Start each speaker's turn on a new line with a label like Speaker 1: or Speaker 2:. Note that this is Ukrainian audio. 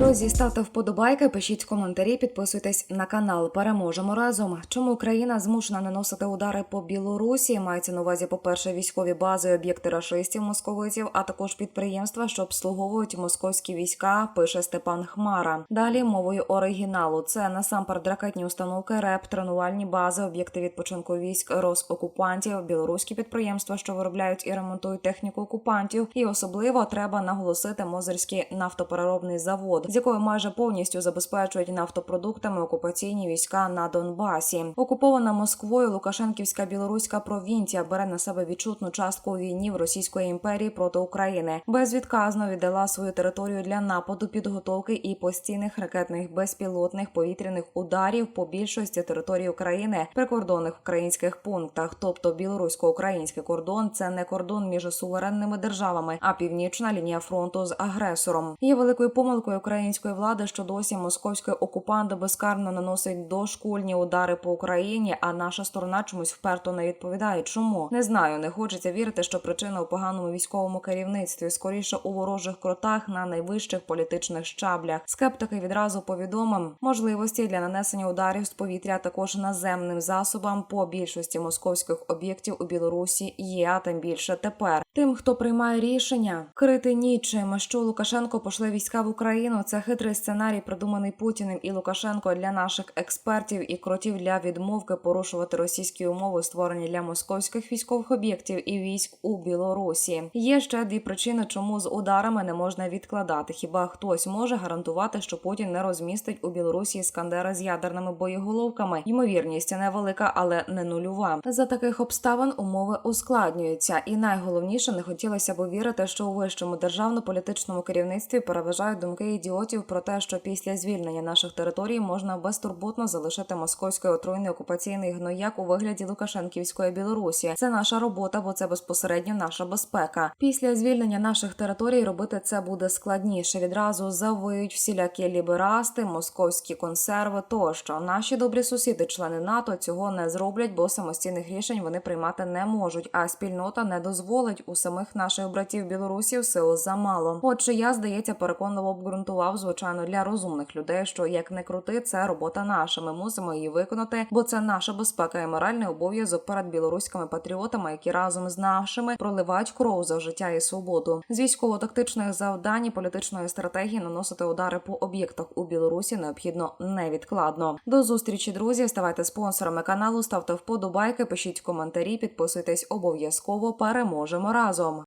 Speaker 1: Друзі, ставте вподобайки, пишіть коментарі, підписуйтесь на канал. Переможемо разом. Чому Україна змушена наносити удари по Білорусі? Мається на увазі, по-перше, військові бази, об'єкти рашистів, московитів, а також підприємства, що обслуговують московські війська. Пише Степан Хмара. Далі мовою оригіналу. Це насамперед ракетні установки, РЕП, тренувальні бази, об'єкти відпочинку військ росокупантів, білоруські підприємства, що виробляють і ремонтують техніку окупантів. І особливо треба наголосити Мозерський нафтопереробний завод, з якою майже повністю забезпечують нафтопродуктами окупаційні війська на Донбасі. Окупована Москвою Лукашенківська білоруська провінція бере на себе відчутну частку війні в Російської імперії проти України. Безвідказно віддала свою територію для нападу, підготовки і постійних ракетних безпілотних повітряних ударів по більшості території України прикордонних українських пунктах. Тобто білорусько-український кордон це не кордон між суверенними державами, а північна лінія фронту з агресором. Є великою помилкою української влади, що досі московський окупант безкарно наносить дошкульні удари по Україні, а наша сторона чомусь вперто не відповідає. Чому не знаю, не хочеться вірити, що причина у поганому військовому керівництві, скоріше у ворожих кротах на найвищих політичних щаблях. Скептики відразу повідомив можливості для нанесення ударів з повітря також наземним засобам по більшості московських об'єктів у Білорусі є, а тим більше тепер. Тим, хто приймає рішення, крити нічим, що Лукашенко пошле війська в Україну. Це хитрий сценарій, придуманий Путіним і Лукашенко для наших експертів і кротів для відмовки порушувати російські умови, створені для московських військових об'єктів і військ у Білорусі. Є ще дві причини, чому з ударами не можна відкладати. Хіба хтось може гарантувати, що Путін не розмістить у Білорусі іскандера з ядерними боєголовками? Ймовірність невелика, але не нульова. За таких обставин умови ускладнюються, і найголовніше не хотілося б вірити, що у вищому державно-політичному керівництві переважають думки ідіотів про те, що після звільнення наших територій можна безтурботно залишити московський отруйний окупаційний гнояк у вигляді Лукашенківської Білорусі. Це наша робота, бо це безпосередньо наша безпека. Після звільнення наших територій робити це буде складніше. Відразу завиють всілякі ліберасти, московські консерви. Тощо наші добрі сусіди, члени НАТО, цього не зроблять, бо самостійних рішень вони приймати не можуть. А спільнота не дозволить у самих наших братів білорусів сил замало. Отже, я здається переконливо обґрунтував, звичайно, для розумних людей, що як не крути, це робота наша. Ми мусимо її виконати, бо це наша безпека і моральний обов'язок перед білоруськими патріотами, які разом з нашими проливають кров за життя і свободу. З військово-тактичних завдань і політичної стратегії наносити удари по об'єктах у Білорусі необхідно невідкладно. До зустрічі, друзі. Ставайте спонсорами каналу, ставте вподобайки, пишіть коментарі, підписуйтесь обов'язково. Переможемо разом.